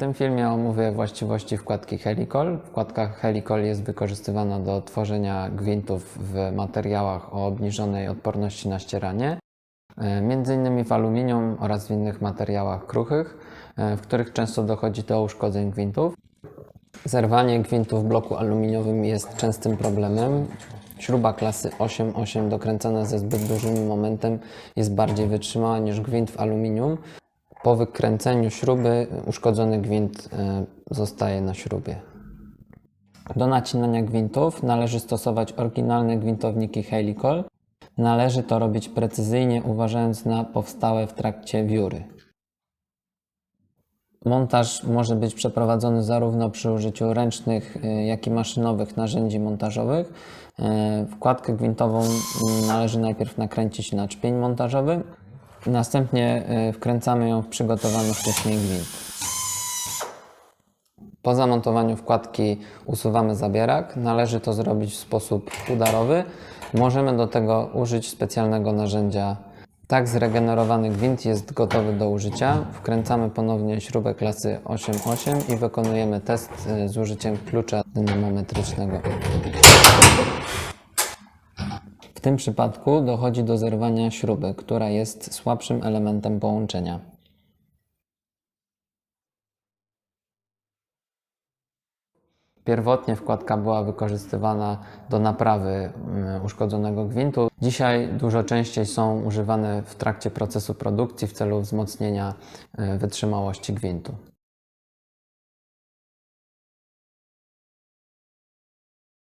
tym filmie omówię właściwości wkładki Helicol. Wkładka Helicol jest wykorzystywana do tworzenia gwintów w materiałach o obniżonej odporności na ścieranie, e, innymi w aluminium oraz w innych materiałach kruchych, e, w których często dochodzi do uszkodzeń gwintów. Zerwanie gwintu w bloku aluminiowym jest częstym problemem. Śruba klasy 8-8 dokręcana ze zbyt dużym momentem jest bardziej wytrzymała niż gwint w aluminium. Po wykręceniu śruby uszkodzony gwint e, zostaje na śrubie. Do nacinania gwintów należy stosować oryginalne gwintowniki Helicol. Należy to robić precyzyjnie, uważając na powstałe w trakcie wióry. Montaż może być przeprowadzony zarówno przy użyciu ręcznych, y, jak i maszynowych narzędzi montażowych. Y, Wkładkę gwintową należy najpierw nakręcić na czpień montażowy, następnie y, wkręcamy ją w przygotowany wcześniej gwint. Po zamontowaniu wkładki usuwamy zabierak. Należy to zrobić w sposób udarowy. Możemy do tego użyć specjalnego narzędzia. Tak zregenerowany gwint jest gotowy do użycia. Wkręcamy ponownie śrubę klasy 8.8 i wykonujemy test y, z użyciem klucza dynamometrycznego. W tym przypadku dochodzi do zerwania śruby, która jest słabszym elementem połączenia. Pierwotnie wkładka była wykorzystywana do naprawy mm, uszkodzonego gwintu. Dzisiaj dużo częściej są używane w trakcie procesu produkcji w celu wzmocnienia e, wytrzymałości gwintu.